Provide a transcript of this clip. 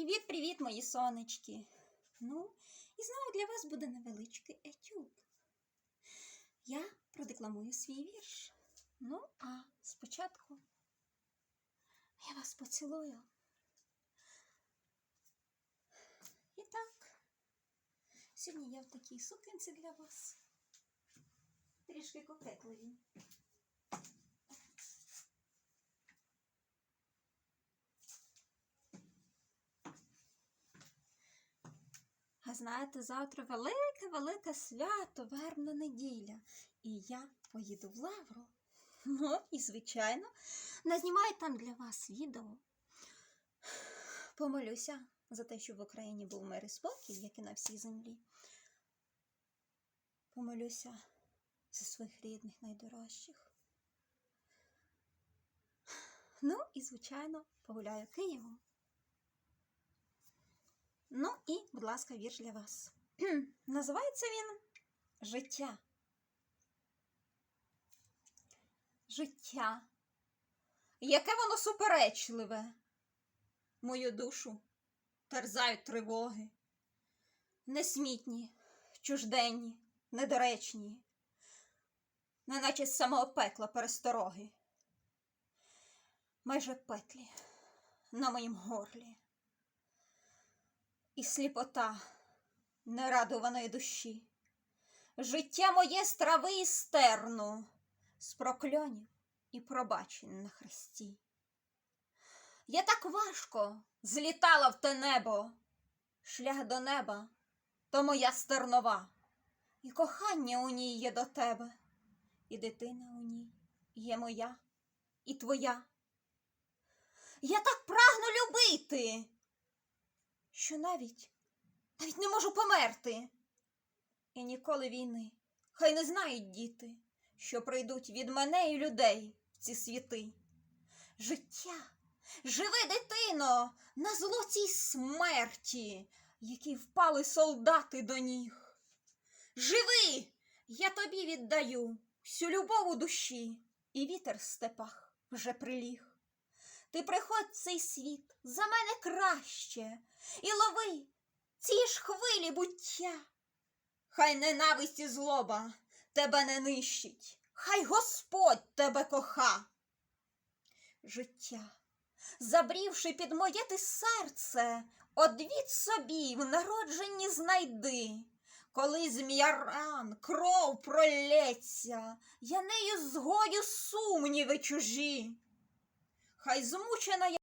Привіт-привіт, мої сонечки. Ну, і знову для вас буде невеличкий етюд. Я продекламую свій вірш. Ну, а спочатку я вас поцілую. І так, сьогодні я в такій сукенці для вас. Трішки кокетливі. А знаєте, завтра велике-велике свято, вербна неділя. І я поїду в Лавру. Ну, і, звичайно, назнімаю там для вас відео. Помолюся за те, щоб в Україні був мир і спокій, як і на всій землі. Помолюся за своїх рідних найдорожчих. Ну і, звичайно, погуляю Києвом. І, будь ласка, вірш для вас. Називається він Життя. Життя. Яке воно суперечливе. Мою душу терзають тривоги. Несмітні, чужденні, недоречні, неначе з самого пекла перестороги. Майже петлі на моїм горлі і сліпота нерадуваної душі. Життя моє страви і стерну, з прокльонів і пробачень на хресті. Я так важко злітала в те небо, шлях до неба то моя стернова, і кохання у ній є до тебе, і дитина у ній є моя і твоя. Я так прагну любити що навіть навіть не можу померти. І ніколи війни хай не знають діти, що прийдуть від мене і людей в ці світи. Життя, живи, дитино, на злоцій смерті, які впали солдати до ніг. Живи, я тобі віддаю всю любов у душі, і вітер в степах вже приліг. Ти приходь в цей світ за мене краще і лови ці ж хвилі буття. Хай ненависть і злоба тебе не нищить, хай Господь тебе коха. Життя, забрівши під моє ти серце, одвід собі в народженні знайди. Коли змія ран, кров пролється, я нею згою сумніви чужі. Хай змучена я.